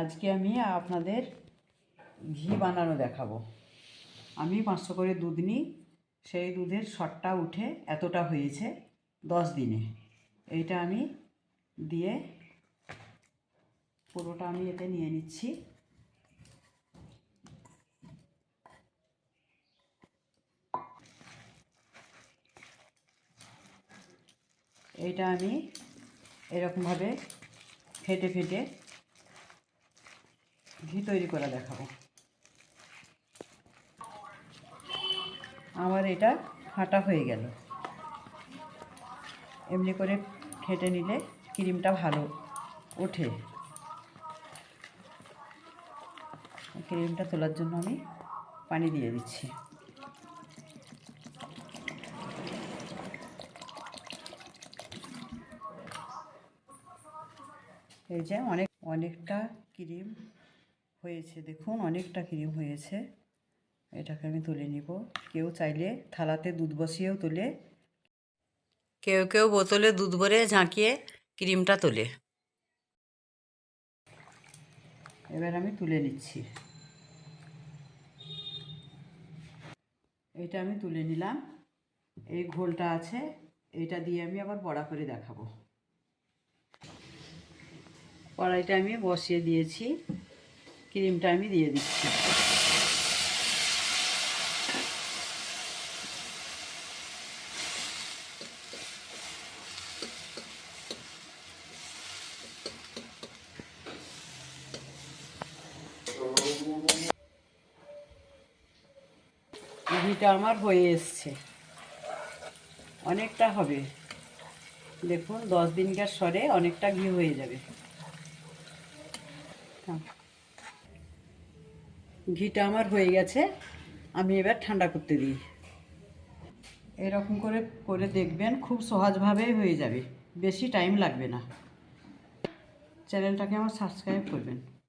আজকে আমি আপনাদের ঘি বানানো দেখাবো। আমি পাঁচশো করে দুধ নিই, সেই দুধের শটটা উঠে এতটা হয়েছে দশ দিনে। এইটা আমি দিয়ে পুরোটা আমি এতে নিয়ে নিচ্ছি। এইটা আমি এরকমভাবে ফেটে ফেটে ঘি তৈরি করে দেখাবো। আমার এটা ফাটা হয়ে গেল। এমনি করে ফেটে নিলে ক্রিমটা ভালো ওঠে। ক্রিমটা তোলার জন্য আমি পানি দিয়ে দিচ্ছি। এই যে অনেক, অনেকটা ক্রিম হয়েছে দেখুন অনেকটা ক্রিম হয়েছে। এটাকে আমি তুলে নিব। কেউ চাইলে থালাতে দুধ বসিয়েও তোলে। কেউ কেউ বোতলে দুধ ভরে ঝাঁকিয়ে ক্রিমটা তোলে। এবার আমি তুলে নিচ্ছি। এটা আমি তুলে নিলাম। এই ঘোলটা আছে এটা দিয়ে আমি আবার বড়া করে দেখাবো। কড়াইটা আমি বসিয়ে দিয়েছি। ক্রিমটা আমি দিয়ে দিচ্ছি ঘিটা আমার হয়ে এসছে। অনেকটা হবে। দেখুন, দশ দিনকার স্বরে অনেকটা ঘি হয়ে যাবে। ঘিটা আমার হয়ে গেছে, আমি এবার ঠান্ডা করতে দিই। এরকম করে করে দেখবেন, খুব সহজভাবেই হয়ে যাবে। বেশি টাইম লাগবে না। চ্যানেলটাকে আমার সাবস্ক্রাইব করবেন।